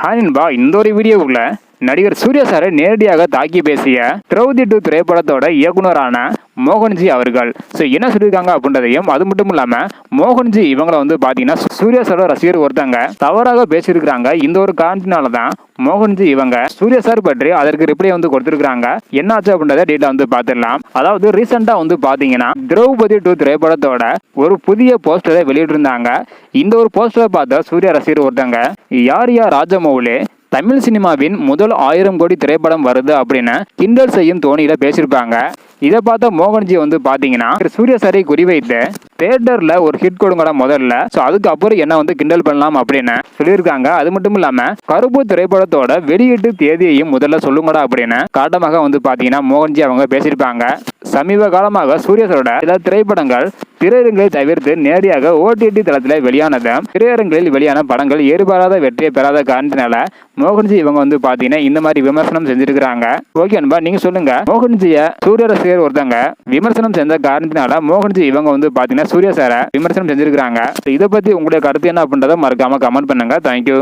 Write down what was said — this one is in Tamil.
ஹானின்பா இந்த ஒரு வீடியோவுக்குள்ள நடிகர் சூர்யா சாரை நேரடியாக தாக்கி பேசிய திரௌதி டூ திரைப்படத்தோட இயக்குனரான மோகன்ஜி அவர்கள். ஸோ என்ன சொல்லியிருக்காங்க அப்படின்றதையும் அது மட்டும் இல்லாமல் மோகன்ஜி இவங்கள வந்து பார்த்தீங்கன்னா சூர்யா சாரோட ரசிகர் ஒருத்தங்க தவறாக பேசியிருக்கிறாங்க. இந்த ஒரு காரணத்தினால தான் மோகன்ஜி இவங்க சூர்யா சார் பற்றி அதற்கு ரிப்ளை வந்து கொடுத்துருக்காங்க என்னாச்சு அப்படின்றத டீட்டெயில் வந்து பார்த்துடலாம் அதாவது ரீசெண்டாக வந்து பார்த்தீங்கன்னா திரௌபதி டூ திரைப்படத்தோட ஒரு புதிய போஸ்டரை வெளியிட்டிருந்தாங்க. இந்த ஒரு போஸ்டரை பார்த்த சூர்யா ரசிகர் ஒருத்தங்க யார் யார் ராஜமௌலி தமிழ் சினிமாவின் முதல் ஆயிரம் கோடி திரைப்படம் வருது அப்படின்னு கிண்டல் செய்யும் தோணியில பேசியிருப்பாங்க. இதை பார்த்த மோகன்ஜி வந்து பாத்தீங்கன்னா சூர்யா சாரை குறிவைத்து தேட்டர்ல ஒரு ஹிட் கொடுங்கடா முதல்ல. ஸோ அதுக்கப்புறம் என்ன வந்து கிண்டல் பண்ணலாம் அப்படின்னு சொல்லியிருக்காங்க. அது மட்டும் இல்லாம கருப்பு திரைப்படத்தோட வெளியீட்டு தேதியையும் முதல்ல சொல்லுங்கடா அப்படின்னு காட்டமாக வந்து பாத்தீங்கன்னா மோகன்ஜி அவங்க பேசியிருப்பாங்க. சமீப காலமாக சூர்யா சாரோட சில திரைப்படங்கள் திரையரங்களை தவிர்த்து நேரடியாக ஓடிடி தளத்தில் வெளியானது. திரையரங்களில் வெளியான படங்கள் எதிர்பாராத வெற்றியை பெறாத காரணத்தினால மோகன்ஜி இவங்க வந்து பாத்தீங்கன்னா இந்த மாதிரி விமர்சனம் செஞ்சிருக்கிறாங்க. ஓகே அன்பா நீங்க சொல்லுங்க. மோகன்ஜிய சூரிய ரசிகர் ஒருத்தங்க விமர்சனம் செஞ்ச காரணத்தினால மோகன்ஜி இவங்க வந்து பாத்தீங்கன்னா சூர்யா சாரை விமர்சனம் செஞ்சிருக்காங்க இதை பத்தி உங்களுடைய கருத்து என்ன அப்படின்றத மறக்காம கமெண்ட் பண்ணுங்க. தேங்க்யூ